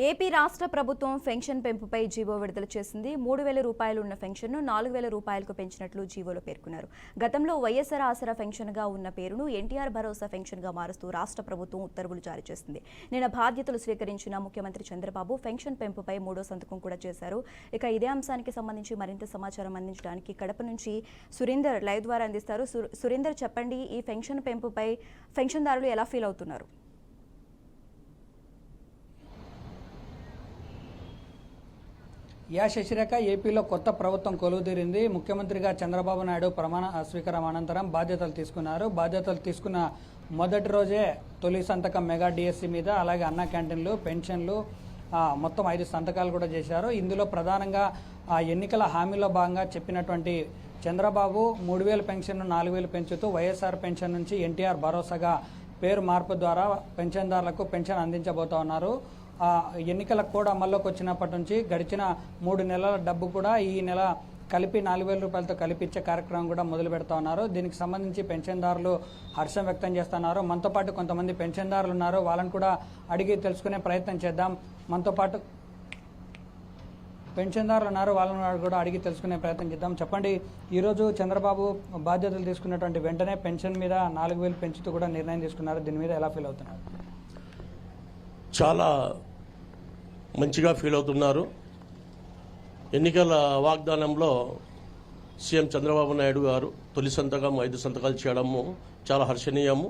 AP రాష్ట్ర ప్రభుత్వం pension పెంపుపై GO విడుదల చేసింది. మూడు వేల రూపాయలు ఉన్న పెన్షన్ను నాలుగు వేల రూపాయలకు పెంచినట్లు జీవోలో పేర్కొన్నారు. గతంలో వైఎస్ఆర్ ఆసరా పెన్షన్గా ఉన్న పేరును ఎన్టీఆర్ భరోసా పెన్షన్గా మారుస్తూ రాష్ట్ర ప్రభుత్వం ఉత్తర్వులు జారీ చేసింది. నిన్న బాధ్యతలు స్వీకరించిన ముఖ్యమంత్రి చంద్రబాబు పెన్షన్ పెంపుపై మూడో సంతకం కూడా చేశారు. ఇక ఇదే అంశానికి సంబంధించి మరింత సమాచారం అందించడానికి కడప నుంచి సురేందర్ లైవ్ ద్వారా అందిస్తారు. సు- సురేందర్ చెప్పండి ఈ పెన్షన్ పెంపుపై పెన్షన్దారులు ఎలా ఫీల్ అవుతున్నారు? యా శశిరేఖ ఏపీలో కొత్త ప్రభుత్వం కొలువుదీరింది. ముఖ్యమంత్రిగా చంద్రబాబు నాయుడు ప్రమాణ స్వీకారం అనంతరం బాధ్యతలు తీసుకున్నారు. బాధ్యతలు తీసుకున్న మొదటి రోజే తొలి సంతకం మెగా డిఎస్సి మీద అలాగే అన్న క్యాంటీన్లు పెన్షన్లు మొత్తం ఐదు సంతకాలు కూడా చేశారు. ఇందులో ప్రధానంగా ఆ ఎన్నికల హామీలో భాగంగా చెప్పినటువంటి చంద్రబాబు మూడు వేల పెన్షన్ నాలుగు వేలు పెంచుతూ వైఎస్ఆర్ పెన్షన్ నుంచి ఎన్టీఆర్ భరోసాగా పేరు మార్పు ద్వారా పెన్షన్దారులకు పెన్షన్ అందించబోతా ఉన్నారు. ఎన్నికల కూడా అమల్లోకి వచ్చినప్పటి నుంచి గడిచిన మూడు నెలల డబ్బు కూడా ఈ నెల కలిపి నాలుగు వేల రూపాయలతో కలిపి ఇచ్చే కార్యక్రమం కూడా మొదలు పెడతా ఉన్నారు. దీనికి సంబంధించి పెన్షన్దారులు హర్షం వ్యక్తం చేస్తున్నారు మనతో పాటు కొంతమంది పెన్షన్దారులు ఉన్నారు. వాళ్ళని కూడా అడిగి తెలుసుకునే ప్రయత్నం చేద్దాం. మనతో పాటు పెన్షన్దారులు ఉన్నారు. వాళ్ళని కూడా అడిగి తెలుసుకునే ప్రయత్నం చేద్దాం. చెప్పండి ఈరోజు చంద్రబాబు బాధ్యతలు తీసుకున్నటువంటి వెంటనే పెన్షన్ మీద నాలుగు వేలు పెంచుతూ కూడా నిర్ణయం తీసుకున్నారు. దీని మీద ఎలా ఫీల్ అవుతున్నారు? చాలా మంచిగా ఫీల్ అవుతున్నారు. ఎన్నికల వాగ్దానంలో సీఎం చంద్రబాబు నాయుడు గారు తొలి సంతకం ఐదు సంతకాలు చేయడము చాలా హర్షణీయము.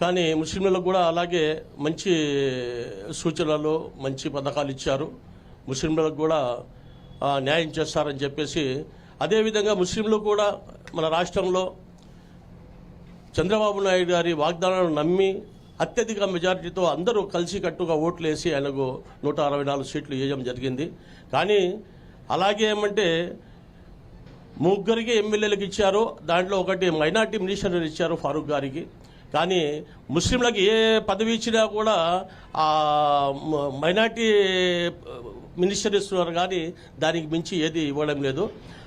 కానీ ముస్లింలకు కూడా అలాగే మంచి సూచనలు మంచి పథకాలు ఇచ్చారు. ముస్లింలకు కూడా న్యాయం చేస్తారని చెప్పేసి అదేవిధంగా ముస్లింలు కూడా మన రాష్ట్రంలో చంద్రబాబు నాయుడు గారి వాగ్దానాలను నమ్మి అత్యధిక మెజారిటీతో అందరూ కలిసికట్టుగా ఓట్లు వేసి ఆయనకు నూట అరవై నాలుగు సీట్లు వేయడం జరిగింది. కానీ అలాగే ఏమంటే ముగ్గురికి ఎమ్మెల్యేలకు ఇచ్చారు దాంట్లో ఒకటి మైనార్టీ మినిస్టర్ ఇచ్చారు ఫారూక్ గారికి. కానీ ముస్లింలకు ఏ పదవి ఇచ్చినా కూడా ఆ మైనార్టీ మినిస్టర్ ఇస్తున్నారు కానీ దానికి మించి ఏది ఇవ్వడం లేదు.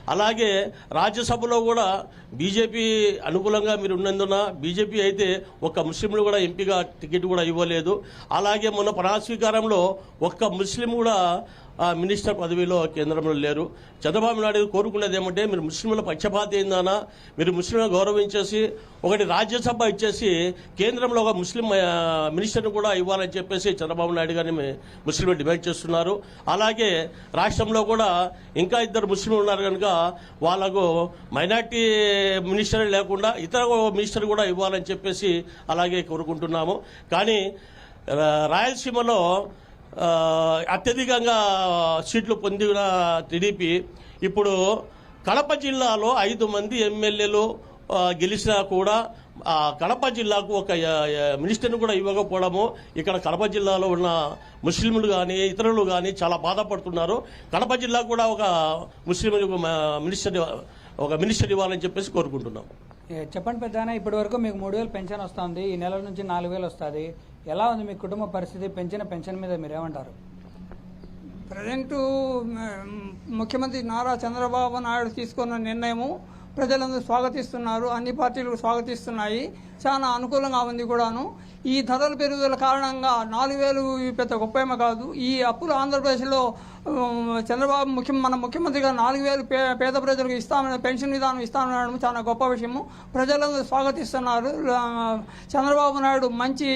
అలాగే రాజ్యసభలో కూడా బీజేపీ అనుకూలంగా మీరు ఉన్నందున బీజేపీ అయితే ఒక్క ముస్లింలు కూడా ఎంపీగా టికెట్ కూడా ఇవ్వలేదు. అలాగే మొన్న ప్రణాస్వీకారంలో ఒక్క ముస్లిం కూడా ఆ మినిస్టర్ పదవిలో కేంద్రంలో లేరు. చంద్రబాబు నాయుడు కోరుకునేది ఏమంటే మీరు ముస్లింల పక్షపాతి ఏందనా మీరు ముస్లింలను గౌరవించేసి ఒకటి రాజ్యసభ ఇచ్చేసి కేంద్రంలో ఒక ముస్లిం మినిస్టర్ని కూడా ఇవ్వాలని చెప్పేసి చంద్రబాబు నాయుడు గారిని ముస్లింలు డిమాండ్ చేస్తున్నారు. అలాగే రాష్ట్రంలో కూడా ఇంకా ఇద్దరు ముస్లింలు ఉన్నారు కనుక వాళ్ళకు మైనార్టీ మినిస్టర్ లేకుండా ఇతర మినిస్టర్ కూడా ఇవ్వాలని చెప్పేసి అలాగే కోరుకుంటున్నాము. కానీ రాయలసీమలో అత్యధికంగా సీట్లు పొందిన టీడీపీ ఇప్పుడు కడప జిల్లాలో ఐదు మంది ఎమ్మెల్యేలు గెలిచినా కూడా కడప జిల్లాకు ఒక మినిస్టర్ని కూడా ఇవ్వకపోవడము ఇక్కడ కడప జిల్లాలో ఉన్న ముస్లింలు కానీ ఇతరులు కానీ చాలా బాధపడుతున్నారు. కడప జిల్లాకు కూడా ఒక ముస్లిం మినిస్టర్ ఒక మినిస్టర్ ఇవ్వాలని చెప్పేసి కోరుకుంటున్నాం. చెప్పండి పెద్దాయన ఇప్పటి వరకు మీకు మూడు వేలు పెన్షన్ వస్తుంది ఈ నెల నుంచి నాలుగు వేలు వస్తుంది. ఎలా ఉంది మీ కుటుంబ పరిస్థితి? పెంచిన పెన్షన్ మీద మీరు ఏమంటారు? ప్రజెంటు ముఖ్యమంత్రి నారా చంద్రబాబు నాయుడు తీసుకున్న నిర్ణయము ప్రజలందరూ స్వాగతిస్తున్నారు. అన్ని పార్టీలు స్వాగతిస్తున్నాయి. చాలా అనుకూలంగా ఉంది కూడాను. ఈ ధరల పెరుగుదల కారణంగా నాలుగు వేలు పెద్ద గొప్పేమ కాదు. ఈ అప్పులు ఆంధ్రప్రదేశ్లో చంద్రబాబు ముఖ్య మన ముఖ్యమంత్రిగా నాలుగు వేలు పే పేద ప్రజలకు ఇస్తామని పెన్షన్ విధానం ఇస్తామనడం చాలా గొప్ప విషయము. ప్రజలందరూ స్వాగతిస్తున్నారు. చంద్రబాబు నాయుడు మంచి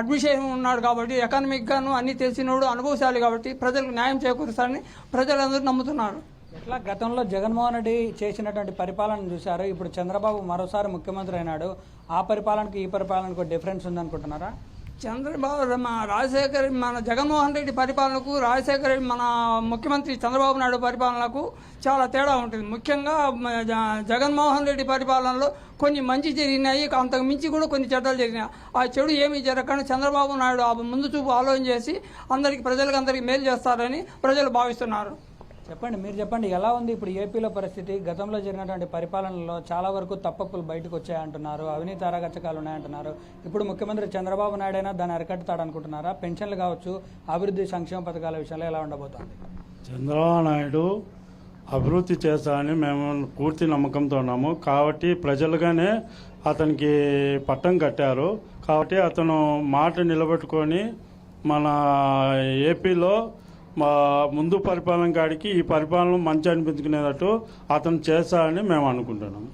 అడ్మిషన్ ఉన్నాడు కాబట్టి ఎకనామిక్ అన్నీ అన్ని తెలిసినోడు అనుభవశాలి కాబట్టి ప్రజలకు న్యాయం చేకూరుస్తారని ప్రజలందరూ నమ్ముతున్నారు. ఇట్లా గతంలో జగన్మోహన్ రెడ్డి చేసినటువంటి పరిపాలన చూశారు. ఇప్పుడు చంద్రబాబు మరోసారి ముఖ్యమంత్రి అయినాడు. ఆ పరిపాలనకు ఈ పరిపాలనకు డిఫరెన్స్ ఉందనుకుంటున్నారా? చంద్రబాబు మన రాజశేఖర్ మన జగన్మోహన్ రెడ్డి పరిపాలనకు రాజశేఖర్ రెడ్డి మన ముఖ్యమంత్రి చంద్రబాబు నాయుడు పరిపాలనకు చాలా తేడా ఉంటుంది. ముఖ్యంగా జ- జగన్మోహన్ రెడ్డి పరిపాలనలో కొన్ని మంచి జరిగినాయి. అంతకు మించి కూడా కొన్ని చెడ్డలు జరిగినాయి. ఆ చెడు ఏమీ జరగకుండా చంద్రబాబు నాయుడు ఆ ముందు చూపు ఆలోచన చేసి అందరికీ ప్రజలకు అందరికీ మేలు చేస్తారని ప్రజలు భావిస్తున్నారు. చెప్పండి మీరు చెప్పండి ఎలా ఉంది ఇప్పుడు ఏపీలో పరిస్థితి? గతంలో జరిగినటువంటి పరిపాలనలో చాలా వరకు తప్పప్పులు బయటకు వచ్చాయంటున్నారు అవినీతి అరాగచ్చకాలు ఉన్నాయంటున్నారు. ఇప్పుడు ముఖ్యమంత్రి చంద్రబాబు నాయుడు అయినా దాన్ని అరికట్టుతాడు అనుకుంటున్నారా పెన్షన్లు కావచ్చు అభివృద్ధి సంక్షేమ పథకాల విషయంలో ఎలా ఉండబోతోంది? చంద్రబాబు నాయుడు అభివృద్ధి చేస్తారని మేము పూర్తి నమ్మకంతో ఉన్నాము. కాబట్టి ప్రజలుగానే అతనికి పట్టం కట్టారు. కాబట్టి అతను మాట నిలబెట్టుకొని మన ఏపీలో మా ముందు పరిపాలన కాడికి ఈ పరిపాలన మంచి అనిపించుకునేటట్టు అతను చేస్తారని మేము అనుకుంటున్నాం.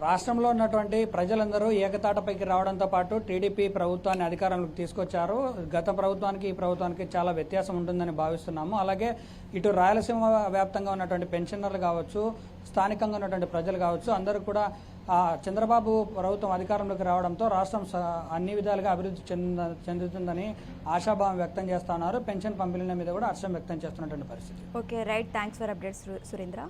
రాష్ట్రంలో ఉన్నటువంటి ప్రజలందరూ ఏకతాటపైకి రావడంతో పాటు టీడీపీ ప్రభుత్వాన్ని అధికారంలోకి తీసుకొచ్చారు. గత ప్రభుత్వానికి ఈ ప్రభుత్వానికి చాలా వ్యత్యాసం ఉంటుందని భావిస్తున్నాము. అలాగే ఇటు రాయలసీమ వ్యాప్తంగా ఉన్నటువంటి పెన్షనర్లు కావచ్చు స్థానికంగా ఉన్నటువంటి ప్రజలు కావచ్చు అందరూ కూడా ఆ, చంద్రబాబు ప్రభుత్వం అధికారంలోకి రావడంతో రాష్ట్రం స- అన్ని విధాలుగా అభివృద్ధి చెంద చెందుతుందని ఆశాభావం వ్యక్తం చేస్తున్నారు పెన్షన్ పంపిణీల మీద కూడా హర్షం వ్యక్తం చేస్తున్నటువంటి పరిస్థితి. Okay right. Thanks for updates Surendra.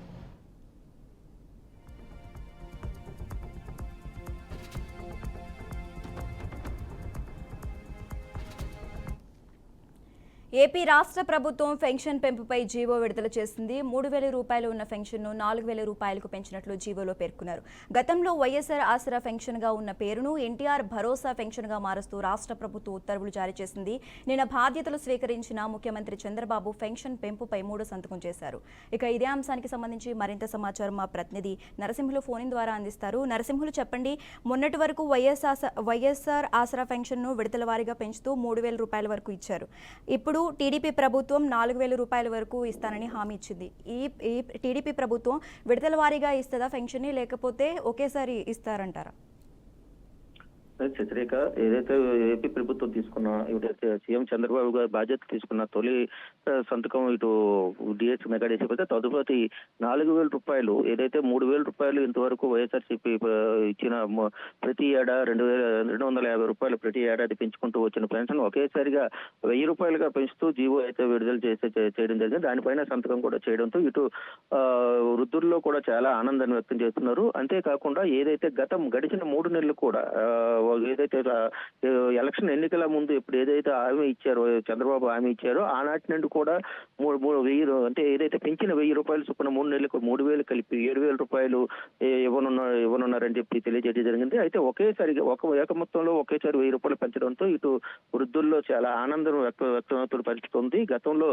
AP రాష్ట్ర ప్రభుత్వం పెన్షన్ పెంపుపై జీవో విడుదల చేసింది. మూడు వేల రూపాయలు ఉన్న పెన్షన్ను నాలుగు వేల రూపాయలకు పెంచినట్లు జీవోలో పేర్కొన్నారు. గతంలో వైఎస్ఆర్ ఆసరా పెన్షన్గా ఉన్న పేరును ఎన్టీఆర్ భరోసా పెన్షన్గా మారుస్తూ రాష్ట్ర ప్రభుత్వం ఉత్తర్వులు జారీ చేసింది. నిన్న బాధ్యతలు స్వీకరించిన ముఖ్యమంత్రి చంద్రబాబు పెన్షన్ పెంపుపై మూడు సంతకం చేశారు. ఇక ఇదే అంశానికి సంబంధించి మరింత సమాచారం మా ప్రతినిధి నరసింహులు ఫోన్ ద్వారా అందిస్తారు. నరసింహులు చెప్పండి? మొన్నటి వరకు వైఎస్ఆర్ వైఎస్ఆర్ ఆసరా పెన్షన్ను విడతల వారీగా పెంచుతూ మూడు వేల రూపాయల వరకు ఇచ్చారు. ఇప్పుడు టీడీపీ ప్రభుత్వం నాలుగు వేల రూపాయల వరకు ఇస్తానని హామీ ఇచ్చింది. ఈ ఈ టీడీపీ ప్రభుత్వం విడతల వారీగా ఇస్తుందా పెన్షన్ని లేకపోతే ఒకేసారి ఇస్తారంటారా? చంద్రిక ఏదైతే ఏపీ ప్రభుత్వం తీసుకున్న ఇటు సీఎం చంద్రబాబు గారు బాధ్యత తీసుకున్న తొలి సంతకం ఇటు డిఎస్ మెగాడేసి పెడితే తదుపరి నాలుగు వేల రూపాయలు ఏదైతే మూడు వేల రూపాయలు ఇంతవరకు వైఎస్ఆర్సీపీ ఇచ్చిన ప్రతి ఏడా రెండు వేల రెండు వందల యాభై రూపాయలు ప్రతి ఏడాది పెంచుకుంటూ వచ్చిన పెన్షన్ ఒకేసారిగా వెయ్యి రూపాయలుగా పెంచుతూ జీవో అయితే విడుదల చేసే చేయడం జరిగింది. దానిపైన సంతకం కూడా చేయడంతో ఇటు వృద్ధుల్లో కూడా చాలా ఆనందాన్ని వ్యక్తం చేస్తున్నారు. అంతేకాకుండా ఏదైతే గతం గడిచిన మూడు నెలలు కూడా ఏదైతే ఎలక్షన్ ఎన్నికల ముందు ఇప్పుడు ఏదైతే హామీ ఇచ్చారో చంద్రబాబు హామీ ఇచ్చారో ఆనాటి నుండి కూడా మూడు మూడు వెయ్యి అంటే ఏదైతే పెంచిన వెయ్యి రూపాయలు చొప్పున మూడు నెలలకు మూడు వేలు కలిపి ఏడు వేల రూపాయలు ఏ, ఇవ్వనున్న ఇవ్వనున్నారని చెప్పి తెలియజేయడం జరిగింది. అయితే ఒకేసారిగా ఒక ఏక మొత్తంలో ఒకేసారి వెయ్యి రూపాయలు పెంచడంతో ఇటు వృద్ధుల్లో చాలా ఆనందం వ్యక్త వ్యక్తమవుతున్న పరిస్థితి ఉంది. గతంలో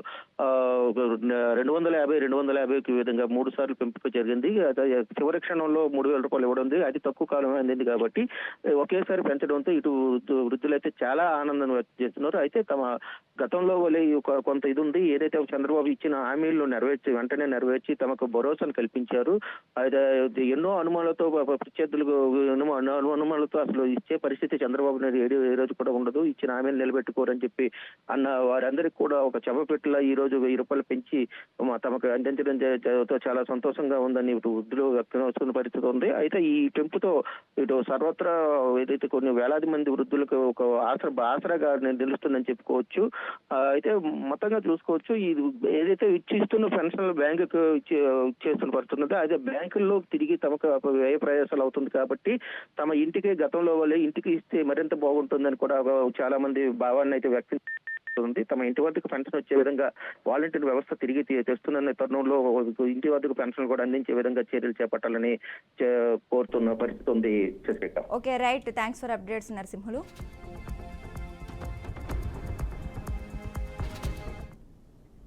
రెండు వందల యాభై రెండు వందల యాభైకి విధంగా మూడు సార్లు పెంపు జరిగింది. చివరి క్షణంలో మూడు వేల రూపాయలు ఇవ్వడం ఉంది. అది తక్కువ కాలం అందింది కాబట్టి ఒకేసారి ఒకేసారి పెంచడంతో ఇటు వృద్ధులు వృద్ధులైతే చాలా ఆనందం వ్యక్తం చేస్తున్నారు. అయితే తమ గతంలో వలె ఒక- కొంత ఇది ఉంది ఏదైతే చంద్రబాబు ఇచ్చిన హామీలను నెరవేర్చి వెంటనే నెరవేర్చి తమకు భరోసాను కల్పించారు. అయితే ఎన్నో అనుమానాలతో ప్రత్యర్థులకు అనుమా- అను- అనుమానాలతో అసలు ఇచ్చే పరిస్థితి చంద్రబాబు నాయుడు ఏడు ఏ రోజు కూడా ఉండదు. ఇచ్చిన హామీలు నిలబెట్టుకోరని చెప్పి అన్న వారందరికీ కూడా ఒక చెమపెట్టులా ఈ రోజు వెయ్యి రూపాయలు పెంచి తమకు అందించడం చాలా సంతోషంగా ఉందని ఇటు వృద్ధులు వ్యక్తం వస్తున్న పరిస్థితి ఉంది. అయితే ఈ పెంపుతో ఇటు సర్వత్రా ఏదైతే కొన్ని వేలాది మంది వృద్ధులకు ఒక ఆసరా ఆసరాగా నిలుస్తుందని చెప్పుకోవచ్చు. అయితే మొత్తంగా చూసుకోవచ్చు. ఇది ఏదైతే ఇచ్చిస్తున్న పెన్షన్లు బ్యాంకుకు చేస్తున్న ఇచ్చేస్తున్న అదే బ్యాంకుల్లో తిరిగి తమకు వ్యయ ప్రయాసాలు అవుతుంది కాబట్టి తమ ఇంటికి గతంలో వాళ్ళే ఇంటికి ఇస్తే మరింత బాగుంటుందని కూడా చాలా మంది భావాన్ని అయితే వ్యక్తం ఉంది తమ ఇంటి వద్దకు పెన్షన్ వచ్చే విధంగా వాలంటీర్ వ్యవస్థ తిరిగి తెస్తున్న తరుణంలో ఇంటి వద్దకు పెన్షన్ కూడా అందించే విధంగా చర్యలు చేపట్టాలని చే- కోరుతున్న పరిస్థితి ఉంది okay right. Thanks for updates Narasimhulu.